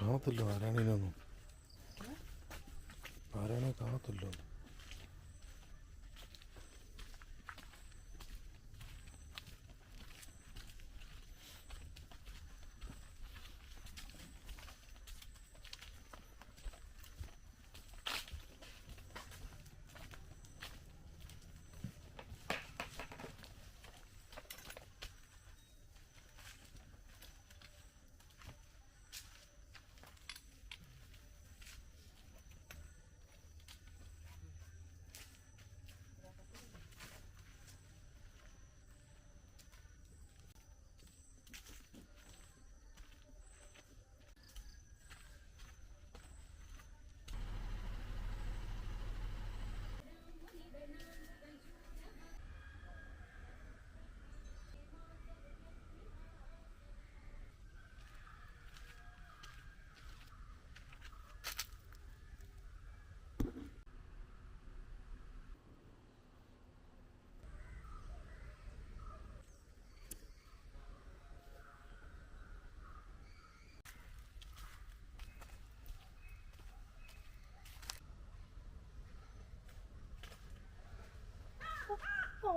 കാണത്തില്ല. ആരാണേനൊന്നും ആരാണെ കാണത്തില്ലോ?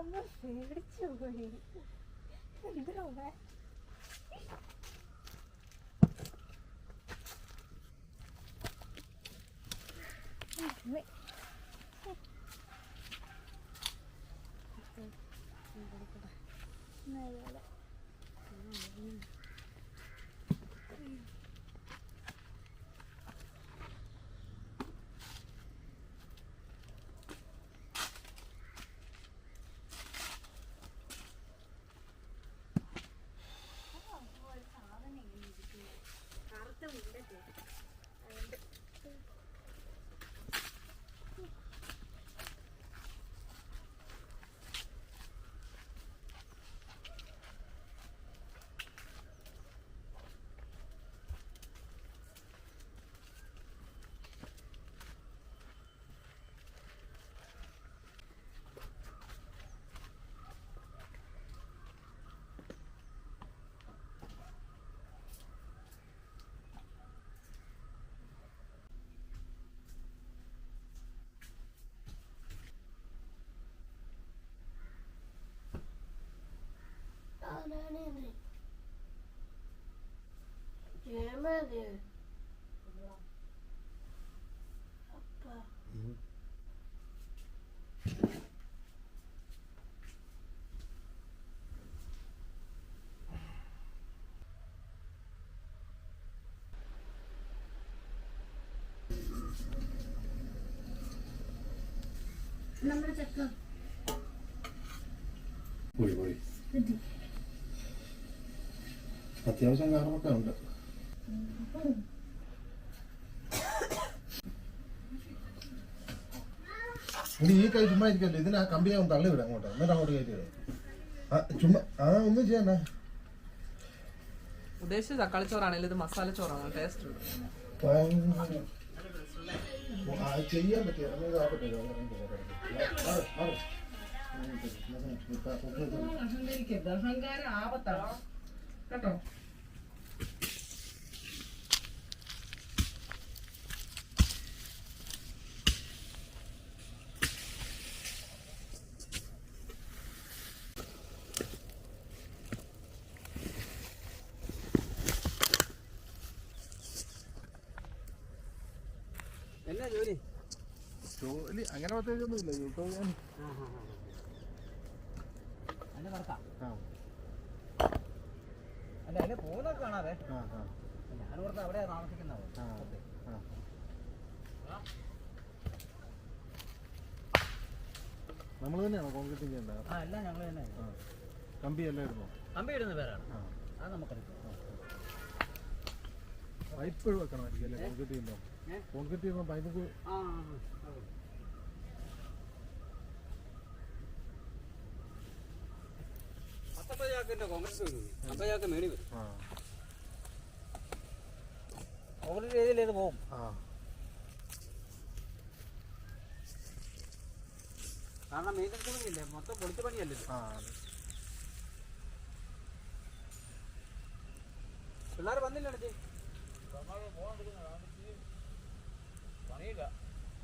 അമ്മ പേടിച്ചു പോയി എന്തിനാ ജയമതി അപ്പ നമ്മുടെ ചക്ക പോയി പോയി അത്യാവശ്യം കാരണമൊക്കെ ഉണ്ട് ഇനി ഈ കൈ ചുമ്മാ ഇരിക്കല്ലോ? ഇതിന് ആ കമ്പിയെ ഒന്ന് തള്ളി വിടാം അങ്ങോട്ട്. എന്നിട്ട് അങ്ങോട്ട് കയറ്റി വിടാം. ആ ചുമ്മാ ആ ഒന്നും ചെയ്യണ്ട ഉദ്ദേശിച്ച തക്കാളി ചോറാണെങ്കിൽ ഇത് മസാല ചോറാണ്? ടേസ്റ്റ് ചെയ്യാൻ പറ്റിയ അഹങ്കാരം ആപത്താണ്. കേട്ടോ? അങ്ങനെ പ്രത്യേകിച്ചൊന്നുമില്ല. യൂട്യൂബ് ആ. അല്ല അതിന്റെ പോകുന്നൊക്കെ കാണാതെ ഞാൻ അവിടെയാ താമസിക്കുന്നത് നമ്മൾ തന്നെയാണോ കോൺക്രീറ്റ് ചെയ്യേണ്ടത് ആ എല്ലാം ഞങ്ങൾ തന്നെ. കമ്പി എല്ലാം ഇടുന്നു? കമ്പി ഇടുന്ന പേരാണ്. ആ. അത് നമുക്കറിയാം. പൈപ്പ് വെക്കണമായിരിക്കും അല്ലേ? കോൺക്രീറ്റ് ചെയ്യുമ്പോൾ? കോൺക്രീറ്റ് ചെയ്യുമ്പോൾ പൈപ്പ് ആ ആ, ആ. പത്തൊമ്പത് ചാക്കിന്റെ കോൺഗ്രസ് വരും അമ്പത് ചാക്ക് മേടി വരും ആ കോൺഗ്രസ് രീതിയിൽ ഇത് പോകും ആ. കാരണം മൊത്തം പൊളിച്ച പണിയല്ലേ ഇത്. ആ. പിള്ളേർ വന്നില്ല അടച്ചി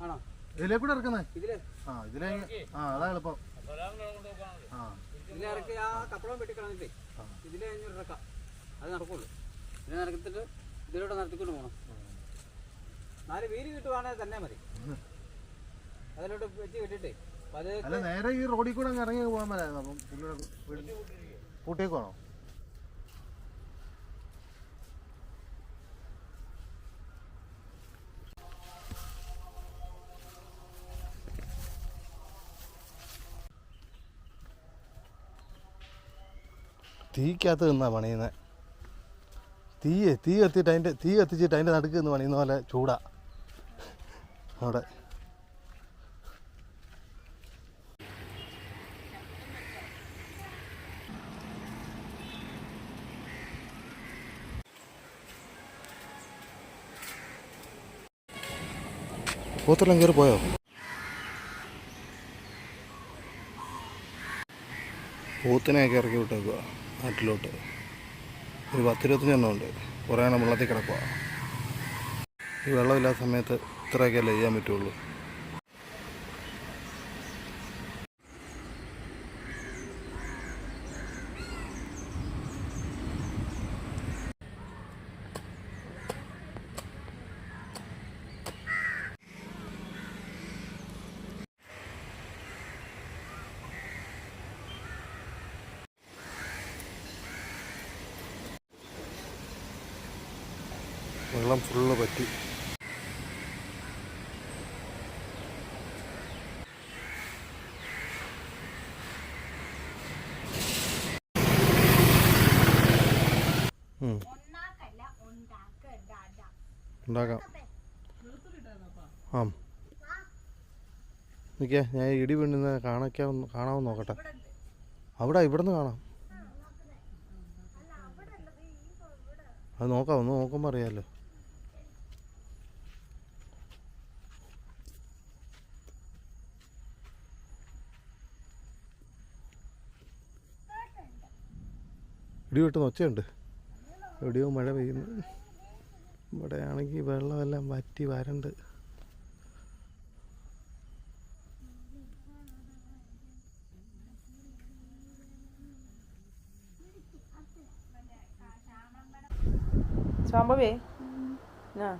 ആണോ? ഇതിലേ കൂടെ ഇറക്കുന്നേ? ഇതിലേ? ആ ഇതിലേ ആ അതാ എളുപ്പം. ആ. ഇതിലെ ഇറക്കി ആ കപ്പളം വെട്ടി കളഞ്ഞിട്ടേ ഇതിലെ കഴിഞ്ഞ് ഇറക്കാം. അത് നടക്കുള്ളൂ. ഇതിനെ നടത്തിട്ട് ഇതിലൂടെ നടത്തിക്കൊണ്ട് പോകണം. നാല് വീര് കിട്ടുവാണെങ്കിൽ തന്നെ മതി. അതിലോട്ട് വെച്ച് വിട്ടിട്ടേ. നേരെ ഈ റോഡിൽ കൂടെ ഇറങ്ങി പോകാൻ പറ്റായിരുന്നു അപ്പം തീക്കകത്ത് നിന്നാ പണിയുന്നത് തീയെ തീ കത്തിയിട്ട് അതിന്റെ തീ കത്തിച്ചിട്ട് അതിന്റെ നടുക്ക് നിന്ന് പണിയുന്ന പോലെ ചൂടാ. അവിടെ. പോത്തെല്ലാം കയറി പോയോ? പോത്തിനെയൊക്കെ ഇറക്കി വിട്ടേക്കുക നാട്ടിലോട്ട്. ഒരു പത്തിരുപത്തഞ്ചെണ്ണം ഉണ്ട്. കുറേ എണ്ണം വെള്ളത്തിൽ കിടക്കുക ഈ വെള്ളമില്ലാത്ത സമയത്ത് ഇത്രയൊക്കെയല്ലേ ചെയ്യാൻ പറ്റുള്ളൂ. വെള്ളം ഫുള്ള് പറ്റി ഞാൻ ഇടി വീണ്ടുന്ന കാണാക്കാവുന്ന കാണാമെന്ന് നോക്കട്ടെ. അവിടെ ഇവിടുന്ന് കാണാം. അത് നോക്കാം ഒന്ന് നോക്കുമ്പോൾ അറിയാമല്ലോ ഇടി വെട്ടുന്ന ഒച്ചയുണ്ട്. എവിടെയോ മഴ പെയ്യുന്നു. ഇവിടെയാണെങ്കിൽ വെള്ളമെല്ലാം വറ്റി വരണ്ട്. ശാമ്പവേ ആ.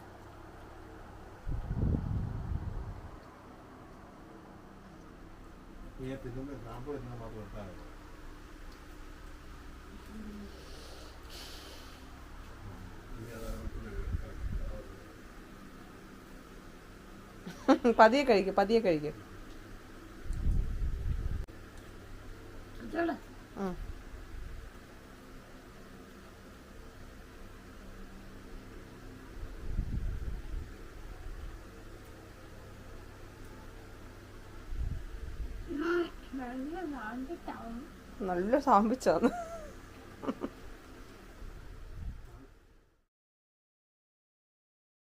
പതിയെ കഴിക്കും പതിയെ കഴിക്കും. നല്ല സാമ്പിച്ചാന്ന്